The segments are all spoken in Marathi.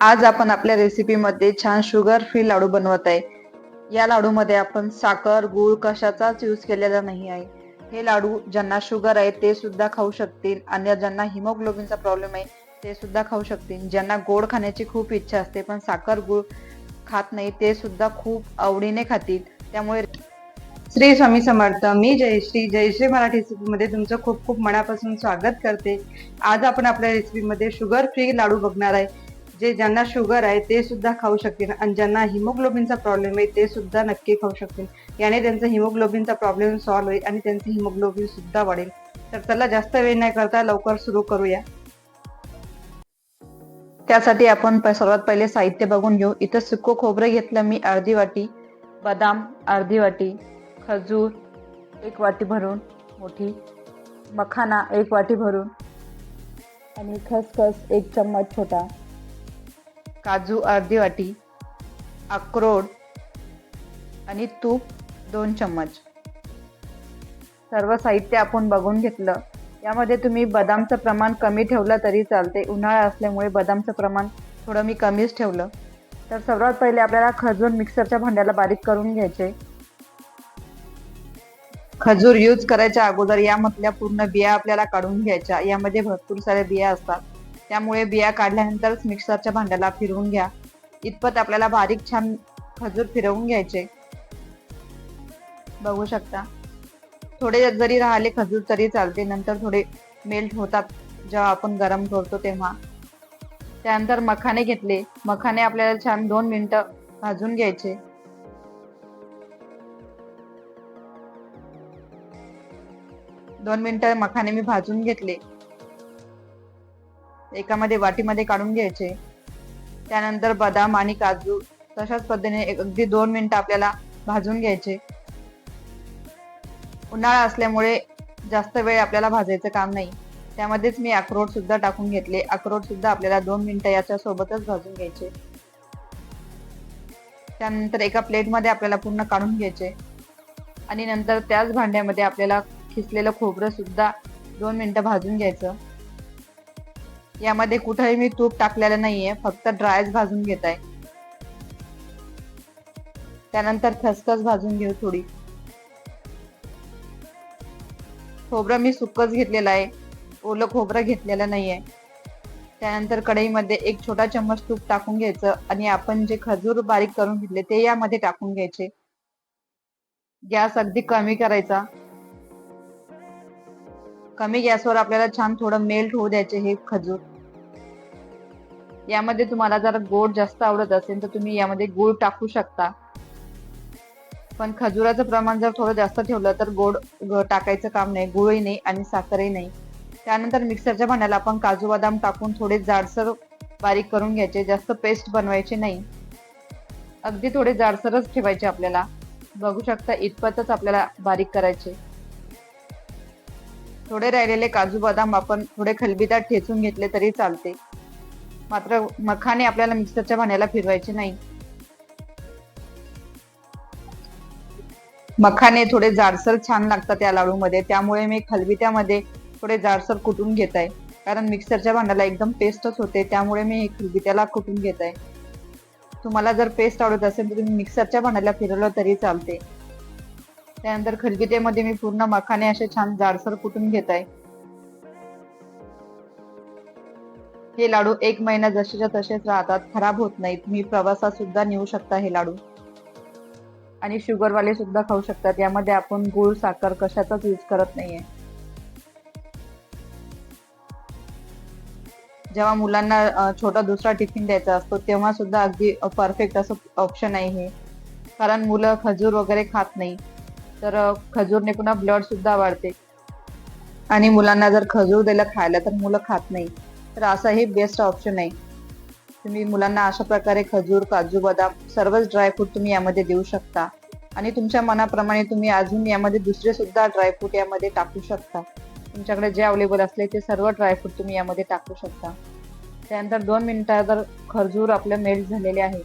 आज आपण आपल्या रेसिपीमध्ये छान शुगर फ्री लाडू बनवत आहे. या लाडूमध्ये आपण साखर गूळ कशाचाच यूज केलेला नाही आहे. हे लाडू ज्यांना शुगर आहे ते सुद्धा खाऊ शकतील. आणि ज्यांना हिमोग्लोबिनचा प्रॉब्लेम आहे ते सुद्धा खाऊ शकतील. ज्यांना गोड खाण्याची खूप इच्छा असते पण साखर गूळ खात नाही ते सुद्धा खूप आवडीने खातील. त्यामुळे श्री स्वामी समर्थ मी जयश्री जयश्री मराठी रेसिपीमध्ये तुमचं खूप खूप मनापासून स्वागत करते. आज आपण आपल्या रेसिपीमध्ये शुगर फ्री लाडू बघणार आहे. जे ज्यांना शुगर आहे ते सुद्धा खाऊ शकतील आणि ज्यांना हिमोग्लोबिनचा प्रॉब्लेम आहे ते सुद्धा नक्की खाऊ शकतील. याने त्यांचा हिमोग्लोबिनचा प्रॉब्लेम सॉल्व्ह होईल आणि त्यांचं हिमोग्लोबिन सुद्धा वाढेल. तर चला जास्त वेळ नाही करता लवकर सुरू करूया. त्यासाठी आपण प- सर्वात पहिले साहित्य बघून घेऊ. इथं सुकं खोबरं घेतलं मी अर्धी वाटी. बदाम अर्धी वाटी. खजूर एक वाटी भरून मोठी. मखाना एक वाटी भरून. आणि खसखस एक चम्मच छोटा. काजू अर्धी वाटी अक्रोड आणि तूप दोन चम्मच. सर्व साहित्य आपण बघून घेतलं. यामध्ये तुम्ही बदामचं प्रमाण कमी ठेवलं तरी चालते. उन्हाळा असल्यामुळे बदामचं प्रमाण थोडं मी कमीच ठेवलं. तर सर्वात पहिले आपल्याला खजूर मिक्सरच्या भांड्याला बारीक करून घ्यायचे. खजूर यूज करायच्या अगोदर यामधल्या पूर्ण बिया आपल्याला काढून घ्यायच्या. यामध्ये भरपूर साऱ्या बिया असतात. त्यामुळे बिया काढल्यानंतरच मिक्सरच्या भांड्याला फिरवून घ्या. इतपत आपल्याला बारीक छान खजूर फिरवून घ्यायचे. बघू शकता. थोडे जरी राहिले खजूर तरी चालते. नंतर थोडे मेल्ट होतात जेव्हा आपण गरम करतो तेव्हा. त्यानंतर मखाने घेतले. मखाने आपल्याला छान दोन मिनिटं भाजून घ्यायचे. दोन मिनिटं मखाने मी भाजून घेतले. एकामध्ये वाटीमध्ये काढून घ्यायचे. त्यानंतर बदाम आणि काजू तशाच पद्धतीने एक- अगदी दोन मिनिटं आपल्याला भाजून घ्यायचे. उन्हाळा असल्यामुळे जास्त वेळ आपल्याला भाजायचं काम नाही. त्यामध्येच मी अक्रोड सुद्धा टाकून घेतले. अक्रोड सुद्धा आपल्याला दोन मिनिटं याच्या सोबतच भाजून घ्यायचे. त्यानंतर एका प्लेटमध्ये आपल्याला पूर्ण काढून घ्यायचे. आणि नंतर त्याच भांड्यामध्ये आपल्याला खिसलेलं खोबरं सुद्धा दोन मिनिटं भाजून घ्यायचं. यामध्ये कुठेही मी तूप टाकलेलं नाहीये फक्त ड्रायच भाजून घेत आहे त्यानंतर खसखस भाजून घेऊ थोडी. खोबरं मी सुकच घेतलेलं आहे. ओलं खोबरं घेतलेलं नाहीये. त्यानंतर कढईमध्ये एक छोटा चम्मच तूप टाकून घ्यायचं आणि आपण जे खजूर बारीक करून घेतले ते यामध्ये टाकून घ्यायचे. गॅस अगदी कमी करायचा. कमी गॅसवर आपल्याला छान थोडं मेल्ट होऊ द्यायचे हे खजूर. यामध्ये तुम्हाला जर गोड जास्त आवडत असेल तर तुम्ही यामध्ये गुळ टाकू शकता. पण खजुराचं प्रमाण जर थोडं जास्त ठेवलं तर गोड टाकायचं काम नाही. गुळही नाही आणि साखरही नाही. त्यानंतर मिक्सरच्या भांड्याला आपण काजू बदाम टाकून थोडे जाडसर बारीक करून घ्यायचे. जास्त पेस्ट बनवायचे नाही. अगदी थोडे जाडसरच ठेवायचे आपल्याला. बघू शकता इतपतच आपल्याला बारीक करायचे. थोडे राहिलेले काजू बदाम आपण थोडे खलबीदार ठेचून घेतले तरी चालते. मात्र मखाने आपल्याला मिक्सरच्या भांड्याला फिरवायचे नाही. मखाने थोडे जाडसर छान लागतात या लाडूमध्ये. त्यामुळे मी खलबित्यामध्ये थोडे जाडसर कुटून घेत आहे कारण मिक्सरच्या भांड्याला एकदम पेस्टच होते. त्यामुळे मी हे खलबित्याला कुटून घेत आहे तुम्हाला जर पेस्ट आवडत असेल तर तुम्ही मिक्सरच्या भांड्याला फिरवलं तरी चालते. त्यानंतर खलबित्यामध्ये मी पूर्ण मखाने असे छान जाडसर कुटून घेत आहे हे लाडू एक महिना जसेच्या तसेच राहतात खराब होत नाहीत. तुम्ही प्रवासात सुद्धा नेऊ शकता हे लाडू. आणि शुगरवाले सुद्धा खाऊ शकतात. यामध्ये आपण गुळ साखर कशाचाच यूज करत नाहीये. जेव्हा मुलांना छोटा दुसरा टिफिन द्यायचा असतो तेव्हा सुद्धा अगदी परफेक्ट असं ऑप्शन आहे हे. कारण मुलं खजूर वगैरे खात नाही. तर खजूरने पुन्हा ब्लड सुद्धा वाढते. आणि मुलांना जर खजूर दिलं खायला तर मुलं खात नाही. तर असा हे बेस्ट ऑप्शन आहे. तुम्ही मुलांना अशा प्रकारे खजूर काजू बदाम सर्वच ड्रायफ्रूट तुम्ही यामध्ये देऊ शकता. आणि तुमच्या मनाप्रमाणे तुम्ही अजून यामध्ये दुसरे सुद्धा ड्रायफ्रूट यामध्ये टाकू शकता. तुमच्याकडे जे अवेलेबल असले ते सर्व ड्रायफ्रूट तुम्ही यामध्ये टाकू शकता. त्यानंतर दोन मिनिटावर खजूर आपले मेल्ट झालेले आहे.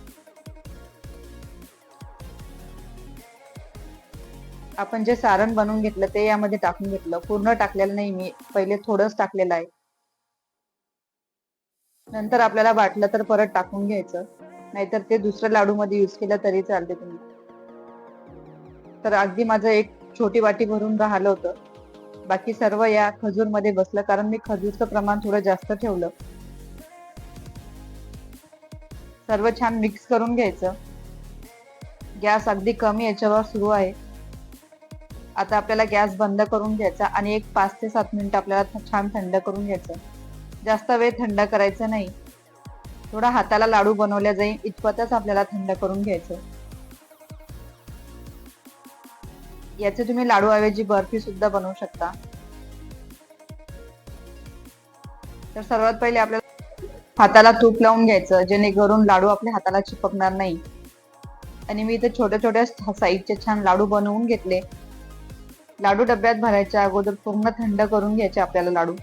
आपण जे सारण बनवून घेतलं ते यामध्ये टाकून घेतलं. पूर्ण टाकलेलं नाही मी. पहिले थोडंच टाकलेलं आहे. नंतर आपल्याला वाटलं तर परत टाकून घ्यायचं. नाहीतर ते दुसऱ्या लाडू मध्ये युज केलं तरी चालते तुम्ही. तर अगदी माझं एक छोटी वाटी भरून राहिलं होतं. बाकी सर्व या खजूरमध्ये बसलं कारण मी खजूरचं प्रमाण थोडं जास्त ठेवलं. सर्व छान मिक्स करून घ्यायचं. गॅस अगदी कमी याच्यावर सुरू आहे. आता आपल्याला गॅस बंद करून घ्यायचा आणि एक पाच ते सात मिनिट आपल्याला छान थंड करून घ्यायचं. जास्त वेळ थंड करायचं नाही. थोडा हाताला लाडू बनवल्या जाईल इतपतच आपल्याला थंड करून घ्यायचं. याचे तुम्ही लाडू ऐवजी बर्फी सुद्धा बनवू शकता. तर सर्वात पहिले आपल्याला हाताला तूप लावून घ्यायचं जेणेकरून लाडू आपल्या हाताला चिपकणार नाही. आणि मी इथे छोट्या छोट्या साईजचे छान लाडू बनवून घेतले. लाडू डब्यात भरायच्या अगोदर पूर्ण थंड करून घ्यायचे आपल्याला लाडू.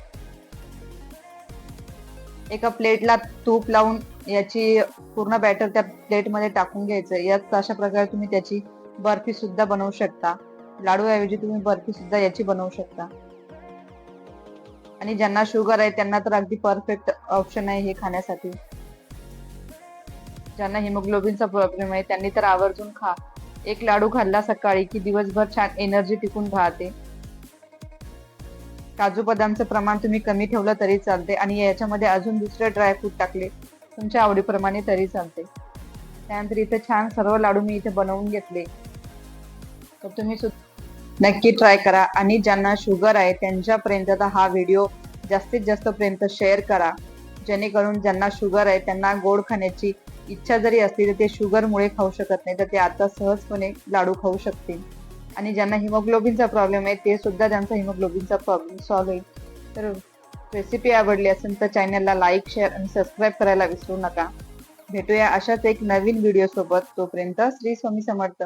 एका प्लेटला तूप लावून याची पूर्ण बॅटर त्या प्लेटमध्ये टाकून घ्यायचं. यात अशा प्रकारे तुम्ही त्याची बर्फी सुद्धा बनवू शकता. लाडूऐवजी तुम्ही बर्फी सुद्धा याची बनवू शकता. आणि ज्यांना शुगर आहे त्यांना तर अगदी परफेक्ट ऑप्शन आहे हे खाण्यासाठी. ज्यांना हिमोग्लोबिनचा प्रॉब्लेम आहे त्यांनी तर आवर्जून खा. एक लाडू खाल्ला सकाळी की दिवसभर छान एनर्जी टिकून राहते. काजू बदामचं प्रमाण तुम्ही कमी ठेवलं तरी चालते आणि याच्यामध्ये अजून दुसरे ड्रायफ्रूट टाकले तुमच्या आवडीप्रमाणे तरी चालते. त्यानंतर इथे छान सर्व लाडू मी इथे बनवून घेतले. तर तुम्ही नक्की ट्राय करा आणि ज्यांना शुगर आहे त्यांच्यापर्यंत हा व्हिडिओ जास्तीत जास्त पर्यंत शेअर करा. जेणेकरून ज्यांना शुगर आहे त्यांना गोड खाण्याची इच्छा जरी असली तर ते शुगरमुळे खाऊ शकत नाही तर ते आता सहजपणे लाडू खाऊ शकतील. आणि ज्यांना हिमोग्लोबिनचा प्रॉब्लेम आहे ते सुद्धा त्यांचा हिमोग्लोबिनचा प्रॉब्लेम सॉल्व्ह होईल. तर रेसिपी आवडली असेल तर चॅनलला लाईक शेअर आणि सबस्क्राईब करायला विसरू नका. भेटूया अशाच एक नवीन व्हिडिओ सोबत. तोपर्यंत श्री स्वामी समर्थ.